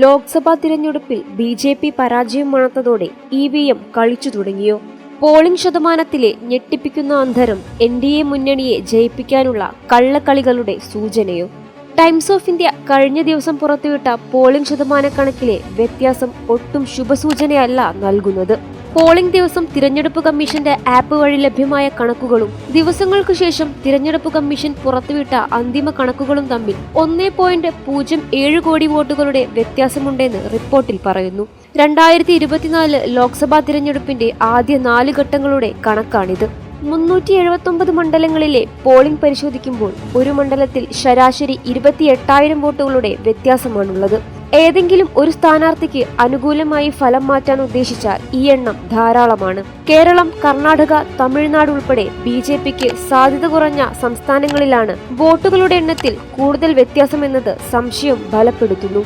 ലോക്സഭാ തിരഞ്ഞെടുപ്പിൽ B J P പരാജയം മണത്തതോടെ E V M കളിച്ചു തുടങ്ങിയോ? പോളിംഗ് ശതമാനത്തിലെ ഞെട്ടിപ്പിക്കുന്ന അന്തരം എൻ ഡി എ മുന്നണിയെ ജയിപ്പിക്കാനുള്ള കള്ളക്കളികളുടെ സൂചനയോ? ടൈംസ് ഓഫ് ഇന്ത്യ കഴിഞ്ഞ ദിവസം പുറത്തുവിട്ട പോളിംഗ് ശതമാന കണക്കിലെ വ്യത്യാസം ഒട്ടും ശുഭസൂചനയല്ല നൽകുന്നത്. പോളിംഗ് ദിവസം തിരഞ്ഞെടുപ്പ് കമ്മീഷന്റെ ആപ്പ് വഴി ലഭ്യമായ കണക്കുകളും ദിവസങ്ങൾക്കു ശേഷം തിരഞ്ഞെടുപ്പ് കമ്മീഷൻ പുറത്തുവിട്ട അന്തിമ കണക്കുകളും തമ്മിൽ ഒന്നേ പോയിന്റ് പൂജ്യം ഏഴ് കോടി വോട്ടുകളുടെ വ്യത്യാസമുണ്ടെന്ന് റിപ്പോർട്ടിൽ പറയുന്നു. രണ്ടായിരത്തി ഇരുപത്തിനാല് ലോക്സഭാ തിരഞ്ഞെടുപ്പിന്റെ ആദ്യ നാല് ഘട്ടങ്ങളുടെ കണക്കാണിത്. മുന്നൂറ്റി എഴുപത്തൊമ്പത് മണ്ഡലങ്ങളിലെ പോളിംഗ് പരിശോധിക്കുമ്പോൾ ഒരു മണ്ഡലത്തിൽ ശരാശരി ഇരുപത്തി എട്ടായിരം വോട്ടുകളുടെ വ്യത്യാസമാണുള്ളത്. ഏതെങ്കിലും ഒരു സ്ഥാനാർത്ഥിക്ക് അനുകൂലമായി ഫലം മാറ്റാൻ ഉദ്ദേശിച്ച ഈ എണ്ണം ധാരാളമാണ്. കേരളം കർണാടക തമിഴ്നാട് ഉൾപ്പെടെ ബി ജെ പിക്ക് സാധ്യത കുറഞ്ഞ സംസ്ഥാനങ്ങളിലാണ് വോട്ടുകളുടെ എണ്ണത്തിൽ കൂടുതൽ വ്യത്യാസമെന്നത് സംശയം ബലപ്പെടുത്തുന്നു.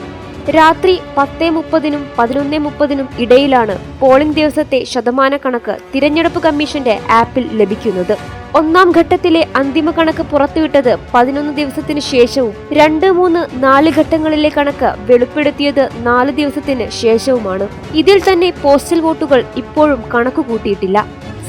രാത്രി പത്ത് മുപ്പതിനും പതിനൊന്ന് മുപ്പതിനും ഇടയിലാണ് പോളിംഗ് ദിവസത്തെ ശതമാന കണക്ക് തിരഞ്ഞെടുപ്പ് കമ്മീഷന്റെ ആപ്പിൽ ലഭിക്കുന്നത്. ഒന്നാം ഘട്ടത്തിലെ അന്തിമ കണക്ക് പുറത്തുവിട്ടത് പതിനൊന്ന് ദിവസത്തിന് ശേഷവും രണ്ട് മൂന്ന് നാല് ഘട്ടങ്ങളിലെ കണക്ക് വെളിപ്പെടുത്തിയത് നാല് ദിവസത്തിന് ശേഷവുമാണ്. ഇതിൽ തന്നെ പോസ്റ്റൽ വോട്ടുകൾ ഇപ്പോഴും കണക്ക് കൂട്ടിയിട്ടില്ല.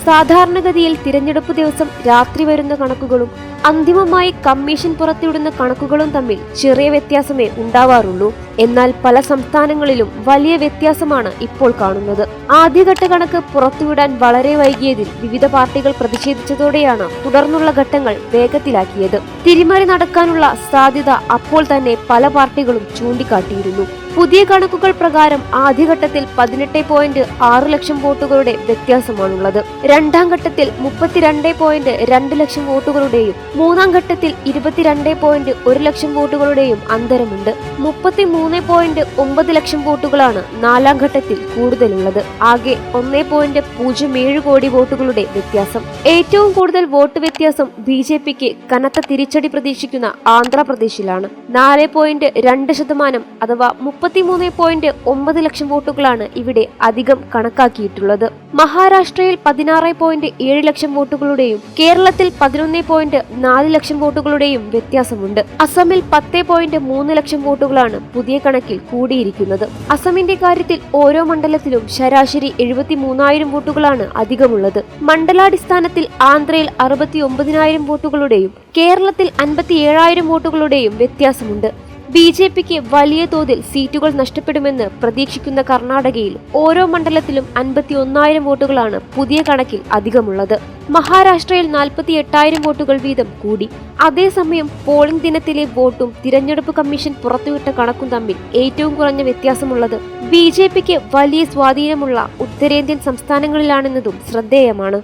സാധാരണഗതിയിൽ തിരഞ്ഞെടുപ്പ് ദിവസം രാത്രി വരുന്ന കണക്കുകളും അന്തിമമായി കമ്മീഷൻ പുറത്തുവിടുന്ന കണക്കുകളും തമ്മിൽ ചെറിയ വ്യത്യാസമേ ഉണ്ടാവാറുള്ളൂ. എന്നാൽ പല സംസ്ഥാനങ്ങളിലും വലിയ വ്യത്യാസമാണ് ഇപ്പോൾ കാണുന്നത്. ആദ്യഘട്ട കണക്ക് പുറത്തുവിടാൻ വളരെ വൈകിയതിൽ വിവിധ പാർട്ടികൾ പ്രതിഷേധിച്ചതോടെയാണ് തുടർന്നുള്ള ഘട്ടങ്ങൾ വേഗത്തിലാക്കിയത്. തിരിമറി നടക്കാനുള്ള സാധ്യത അപ്പോൾ തന്നെ പല പാർട്ടികളും ചൂണ്ടിക്കാട്ടിയിരുന്നു. പുതിയ കണക്കുകൾ പ്രകാരം ആദ്യഘട്ടത്തിൽ പതിനെട്ട് പോയിന്റ് ആറ് ലക്ഷം വോട്ടുകളുടെ വ്യത്യാസമാണുള്ളത്. രണ്ടാം ഘട്ടത്തിൽ മുപ്പത്തിരണ്ട് പോയിന്റ് രണ്ട് ലക്ഷം വോട്ടുകളുടെയും മൂന്നാം ഘട്ടത്തിൽ ഇരുപത്തിരണ്ട് പോയിന്റ് ഒരു ലക്ഷം വോട്ടുകളുടെയും അന്തരമുണ്ട്. മുപ്പത്തി മൂന്ന് പോയിന്റ് ഒമ്പത് ലക്ഷം വോട്ടുകളാണ് നാലാം ഘട്ടത്തിൽ കൂടുതലുള്ളത്. ആകെ ഒന്നേ പോയിന്റ് പൂജ്യം ഏഴ് കോടി വോട്ടുകളുടെ വ്യത്യാസം. ഏറ്റവും കൂടുതൽ വോട്ട് വ്യത്യാസം ബി ജെ പിക്ക് കനത്ത തിരിച്ചടി പ്രതീക്ഷിക്കുന്ന ആന്ധ്രാപ്രദേശിലാണ്. നാല് പോയിന്റ് രണ്ട് ശതമാനം അഥവാ മുപ്പത്തിമൂന്ന് പോയിന്റ് ഒമ്പത് ലക്ഷം വോട്ടുകളാണ് ഇവിടെ അധികം കണക്കാക്കിയിട്ടുള്ളത്. മഹാരാഷ്ട്രയിൽ പതിനാറ് പോയിന്റ് ഏഴ് ലക്ഷം വോട്ടുകളുടെയും കേരളത്തിൽ പതിനൊന്ന് പോയിന്റ് നാല് ലക്ഷം വോട്ടുകളുടെയും വ്യത്യാസമുണ്ട്. അസമിൽ പത്ത് പോയിന്റ് മൂന്ന് ലക്ഷം വോട്ടുകളാണ് പുതിയ കണക്കിൽ കൂടിയിരിക്കുന്നത്. അസമിന്റെ കാര്യത്തിൽ ഓരോ മണ്ഡലത്തിലും ശരാശരി എഴുപത്തി മൂന്നായിരം വോട്ടുകളാണ് അധികമുള്ളത്. മണ്ഡലാടിസ്ഥാനത്തിൽ ആന്ധ്രയിൽ അറുപത്തി ഒമ്പതിനായിരം വോട്ടുകളുടെയും കേരളത്തിൽ അൻപത്തി ഏഴായിരം വോട്ടുകളുടെയും വ്യത്യാസമുണ്ട്. ബി ജെ പിക്ക് വലിയ തോതിൽ സീറ്റുകൾ നഷ്ടപ്പെടുമെന്ന് പ്രതീക്ഷിക്കുന്ന കർണാടകയിൽ ഓരോ മണ്ഡലത്തിലും അൻപത്തി ഒന്നായിരം വോട്ടുകളാണ് പുതിയ കണക്കിൽ അധികമുള്ളത്. മഹാരാഷ്ട്രയിൽ നാൽപ്പത്തി എട്ടായിരം വോട്ടുകൾ വീതം കൂടി. അതേസമയം പോളിംഗ് ദിനത്തിലെ വോട്ടും തിരഞ്ഞെടുപ്പ് കമ്മീഷൻ പുറത്തുവിട്ട കണക്കും തമ്മിൽ ഏറ്റവും കുറഞ്ഞ വ്യത്യാസമുള്ളത് ബി ജെ പിക്ക് വലിയ സ്വാധീനമുള്ള ഉത്തരേന്ത്യൻ സംസ്ഥാനങ്ങളിലാണെന്നതും ശ്രദ്ധേയമാണ്.